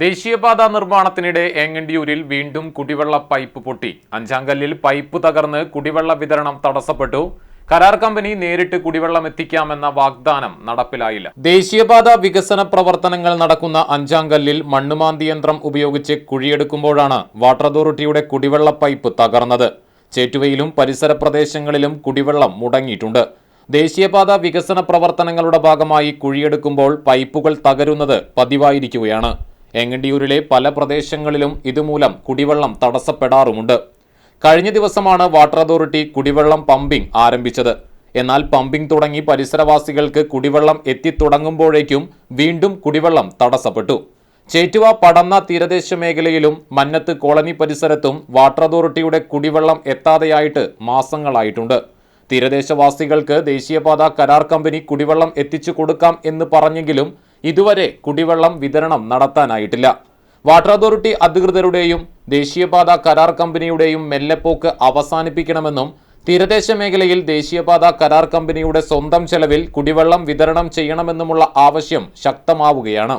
ദേശീയപാത നിർമ്മാണത്തിനിടെ ഏങ്ങണ്ടിയൂരിൽ വീണ്ടും കുടിവെള്ള പൈപ്പ് പൊട്ടി. അഞ്ചാങ്കല്ലിൽ പൈപ്പ് തകർന്ന് കുടിവെള്ള വിതരണം തടസ്സപ്പെട്ടു. കരാർ കമ്പനി നേരിട്ട് കുടിവെള്ളം എത്തിക്കാമെന്ന വാഗ്ദാനം നടപ്പിലായില്ല. ദേശീയപാത വികസന പ്രവർത്തനങ്ങൾ നടക്കുന്ന അഞ്ചാങ്കല്ലിൽ മണ്ണുമാന്തി യന്ത്രം ഉപയോഗിച്ച് കുഴിയെടുക്കുമ്പോഴാണ് വാട്ടർ അതോറിറ്റിയുടെ കുടിവെള്ള പൈപ്പ് തകർന്നത്. ചേറ്റുവയിലും പരിസര പ്രദേശങ്ങളിലും കുടിവെള്ളം മുടങ്ങിയിട്ടുണ്ട്. ദേശീയപാത വികസന പ്രവർത്തനങ്ങളുടെ ഭാഗമായി കുഴിയെടുക്കുമ്പോൾ പൈപ്പുകൾ തകരുന്നത് പതിവായിരിക്കുകയാണ്. എങ്ങണ്ടിയൂരിലെ പല പ്രദേശങ്ങളിലും ഇതുമൂലം കുടിവെള്ളം തടസ്സപ്പെടാറുമുണ്ട്. കഴിഞ്ഞ ദിവസമാണ് വാട്ടർ അതോറിറ്റി കുടിവെള്ളം പമ്പിംഗ് ആരംഭിച്ചത്. എന്നാൽ പമ്പിംഗ് തുടങ്ങി പരിസരവാസികൾക്ക് കുടിവെള്ളം എത്തിത്തുടങ്ങുമ്പോഴേക്കും വീണ്ടും കുടിവെള്ളം തടസ്സപ്പെട്ടു. ചേറ്റുവ പടന്ന തീരദേശ മേഖലയിലും മന്നത്ത് കോളനി പരിസരത്തും വാട്ടർ അതോറിറ്റിയുടെ കുടിവെള്ളം എത്താതെയായിട്ട് മാസങ്ങളായിട്ടുണ്ട്. തീരദേശവാസികൾക്ക് ദേശീയപാത കരാർ കമ്പനി കുടിവെള്ളം എത്തിച്ചു കൊടുക്കാം എന്ന് പറഞ്ഞെങ്കിലും ഇതുവരെ കുടിവെള്ളം വിതരണം നടത്താനായിട്ടില്ല. വാട്ടർ അതോറിറ്റി അധികൃതരുടെയും ദേശീയപാത കരാർ കമ്പനിയുടെയും മെല്ലെപ്പോക്ക് അവസാനിപ്പിക്കണമെന്നും തീരദേശ മേഖലയിൽ ദേശീയപാത കരാർ കമ്പനിയുടെ സ്വന്തം ചെലവിൽ കുടിവെള്ളം വിതരണം ചെയ്യണമെന്നുമുള്ള ആവശ്യം ശക്തമാവുകയാണ്.